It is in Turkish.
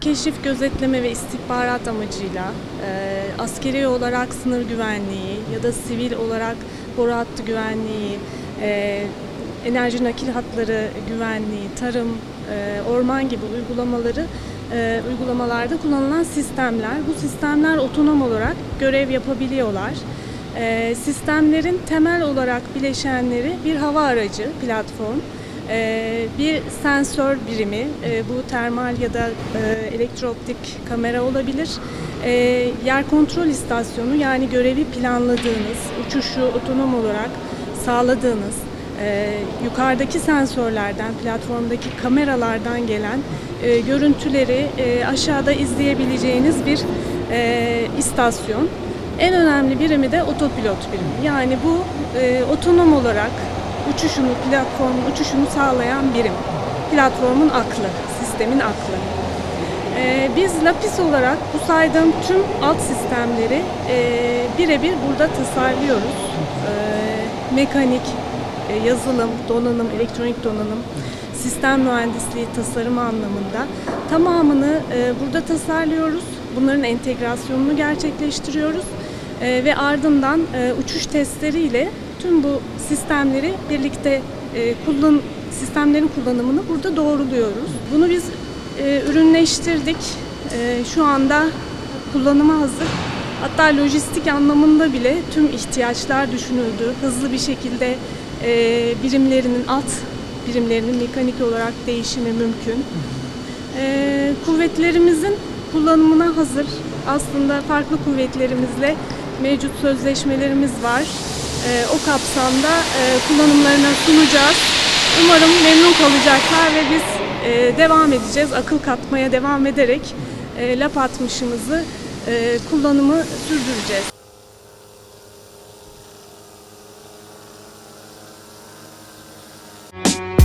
keşif, gözetleme ve istihbarat amacıyla e, askeri olarak sınır güvenliği ya da sivil olarak boru hattı güvenliği, e, enerji nakil hatları güvenliği, tarım, e, orman gibi uygulamaları e, uygulamalarda kullanılan sistemler. Bu sistemler otonom olarak görev yapabiliyorlar. E, sistemlerin temel olarak bileşenleri bir hava aracı platform, bir sensör birimi, e, bu termal ya da e, elektrooptik kamera olabilir. E, yer kontrol istasyonu yani görevi planladığınız, uçuşu otonom olarak sağladığınız, e, yukarıdaki sensörlerden, platformdaki kameralardan gelen görüntüleri aşağıda izleyebileceğiniz bir istasyon. En önemli birimi de otopilot birimi. Yani bu e, otonom olarak uçuşunu, platformun uçuşunu sağlayan birim. Platformun aklı, sistemin aklı. Ee, biz Lapis olarak bu saydığım tüm alt sistemleri e, birebir burada tasarlıyoruz. Ee, mekanik, e, yazılım, donanım, elektronik donanım, sistem mühendisliği, tasarım anlamında tamamını e, burada tasarlıyoruz. Bunların entegrasyonunu gerçekleştiriyoruz E, ve ardından e, uçuş testleriyle tüm bu sistemleri birlikte e, kullan sistemlerin kullanımını burada doğruluyoruz. Bunu biz e, ürünleştirdik. E, şu anda kullanıma hazır. Hatta lojistik anlamında bile tüm ihtiyaçlar düşünüldü. Hızlı bir şekilde e, birimlerinin alt birimlerinin mekanik olarak değişimi mümkün. E, kuvvetlerimizin kullanımına hazır. Aslında farklı kuvvetlerimizle mevcut sözleşmelerimiz var e, o kapsamda e, kullanımlarına sunacağız. Umarım memnun kalacaklar ve biz e, devam edeceğiz. Akıl katmaya devam ederek e, laf atmışımızı e, kullanımı sürdüreceğiz. Müzik